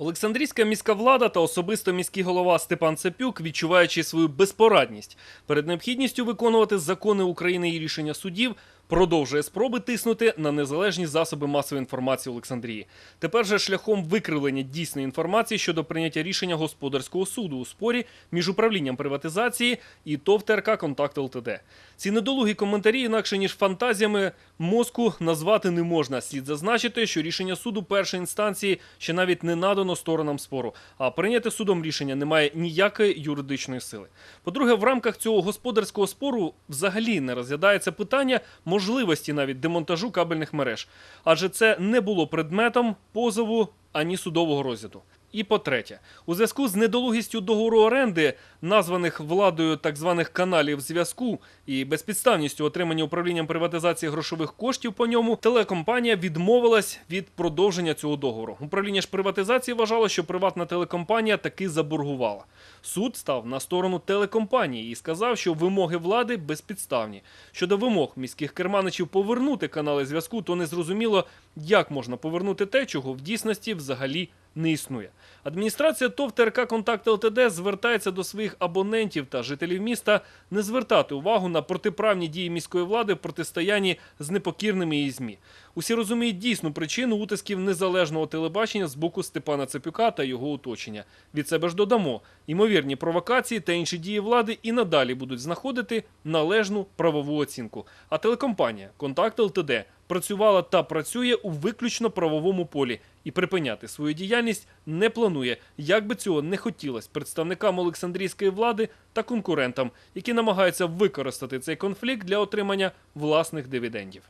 Олександрійська міська влада та особисто міський голова Степан Цепюк, відчуваючи свою безпорадність перед необхідністю виконувати закони України і рішення судів, продовжує спроби тиснути на незалежні засоби масової інформації Олександрії. Тепер же шляхом викривлення дійсної інформації щодо прийняття рішення господарського суду у спорі між управлінням приватизації і ТОВ ТРК Контакт ЛТД. Ці недолугі коментарі, інакше ніж фантазіями мозку, назвати не можна. Слід зазначити, що рішення суду першої інстанції ще навіть не надано сторонам спору, а прийняти судом рішення не має ніякої юридичної сили. По-друге, в рамках цього господарського спору взагалі не розглядається питання можливості навіть демонтажу кабельних мереж, адже це не було предметом позову ані судового розгляду. І по-третє, у зв'язку з недолугістю договору оренди, названих владою так званих каналів зв'язку і безпідставністю отримання управлінням приватизації грошових коштів по ньому, телекомпанія відмовилась від продовження цього договору. Управління ж приватизації вважало, що приватна телекомпанія таки заборгувала. Суд став на сторону телекомпанії і сказав, що вимоги влади безпідставні. Щодо вимог міських керманичів повернути канали зв'язку, то незрозуміло, як можна повернути те, чого в дійсності взагалі не існує. Адміністрація ТОВ ТРК Контакт ЛТД звертається до своїх абонентів та жителів міста не звертати увагу на протиправні дії міської влади в протистоянні з непокірними її ЗМІ. Усі розуміють дійсну причину утисків незалежного телебачення з боку Степана Цепюка та його оточення. Від себе ж додамо, ймовірні провокації та інші дії влади і надалі будуть знаходити належну правову оцінку. А телекомпанія Контакт ЛТД працювала та працює у виключно правовому полі і припиняти свою діяльність не планує, як би цього не хотілося представникам Олександрійської влади та конкурентам, які намагаються використати цей конфлікт для отримання власних дивідендів.